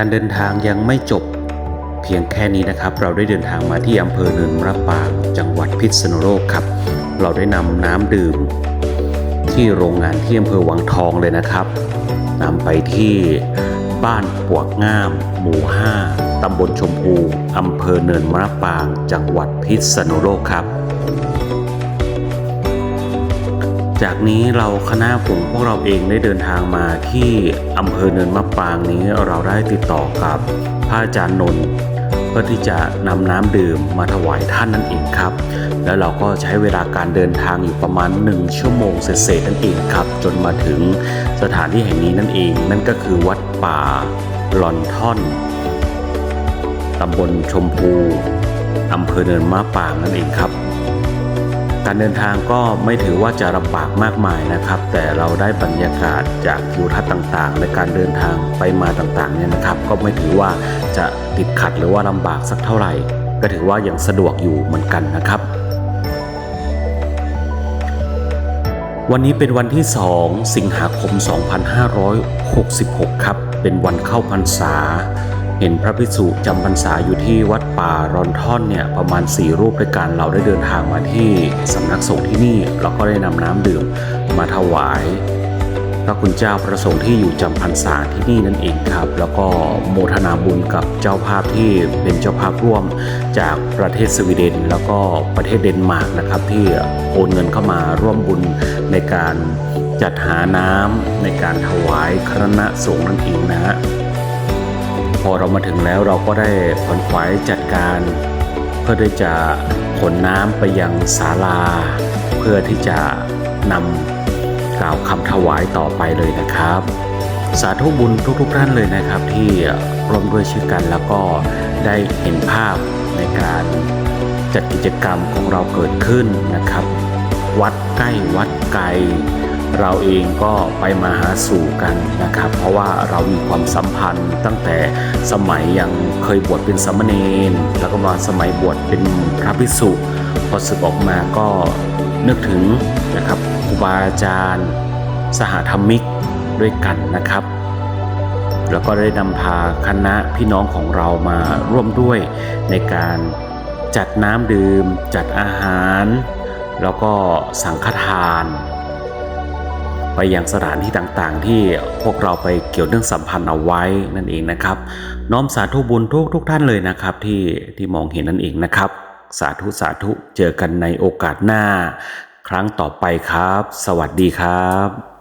การเดินทางยังไม่จบ เพียงแค่นี้นะครับ เราได้เดินทางมาที่อำเภอเนินมะปรางจังหวัดพิษณุโลกครับ เราได้นำน้ำดื่ม ที่โรงงานที่อำเภอวังทองเลยนะครับนำไปที่บ้านปวกงาม หมู่ 5 ตำบลชมพู อำเภอเนินมะปราง จังหวัดพิษณุโลกครับ จากนี้เราคณะกลุ่มพวกเราเองได้เดินทางมาที่อำเภอเนินมะปรางนี้เราได้ติดต่อกับพระอาจารย์นนท์เพื่อที่จะนำน้ำดื่มมาถวายท่านนั่นเองครับ แล้วเราก็ใช้เวลาการเดินทางอยู่ประมาณ 1 ชั่วโมงเศษๆนั่นเองครับ จนมาถึงสถานที่แห่งนี้นั่นเอง นั่นก็คือวัดป่าลอนท่อนตำบลชมพูอำเภอเนินมะปรางนั่นเองครับ การเดินทางก็ไม่ถือว่าจะลำบากมากมายนะครับ แต่เราได้บรรยากาศจากทิวทัศน์ต่างๆ ในการเดินทางไปมาต่างๆเนี่ยนะครับ ก็ไม่ถือว่าจะติดขัดหรือว่าลำบากสักเท่าไหร่ ก็ถือว่ายังสะดวกอยู่เหมือนกันนะครับวันนี้เป็นวันที่ 2 สิงหาคม 2566 ครับ เป็นวันเข้าพรรษา เห็นพระภิกษุจำพรรษาอยู่ที่วัดป่ารอนท่อนเนี่ยประมาณ 4 รูปด้วยกันเราได้เดินทางมาที่สำนักสงฆ์ที่นี่เราก็ได้นำน้ำดื่มมาถวาย พระคุณเจ้าประสงค์ที่อยู่จำพรรษาที่นี่นั่นเองครับ แล้วก็โมทนาบุญกับเจ้าภาพที่เป็นเจ้าภาพร่วมจากประเทศสวีเดน แล้วก็ประเทศเดนมาร์กนะครับ ที่โอนเงินเข้ามาร่วมบุญในการจัดหาน้ำในการถวายคณะสงฆ์นั่นเองนะฮะ อเรามาถึงแล้วเราก็ได้ขนขวายจัดการ เพื่อที่จะขนน้ำไปยังศาลา เพื่อที่จะนำกล่าวคำถวายต่อไปเลยนะครับ สาธุบุญทุกๆท่านเลยนะครับ ที่ร่วมด้วยช่วยกันแล้วก็ได้เห็นภาพในการจัดกิจกรรมของเราเกิดขึ้นนะครับ วัดใกล้วัดไกล เราเองก็ไปมาหาสู่กันนะครับ เพราะว่าเรามีความสัมพันธ์ตั้งแต่สมัยยังเคยบวชเป็นสามเณรแล้วก็มาสมัยบวชเป็นพระภิกษุพอศึกออกมาก็นึกถึงนะครับครูบาอาจารย์ สหธรรมิกด้วยกันนะครับ แล้วก็ได้นำพาคณะพี่น้องของเรามาร่วมด้วยในการจัดน้ำดื่ม จัดอาหาร แล้วก็สังฆทาน ไปยังสถานที่ต่างๆ ที่พวกเราไปเกี่ยวเนื่องสัมพันธ์เอาไว้นั่นเองนะครับ น้อมสาธุบุญทุกทุกท่านเลยนะครับ ที่ที่มองเห็นนั่นเองนะครับ สาธุสาธุเจอกันในโอกาสหน้า ครั้งต่อไปครับ สวัสดีครับ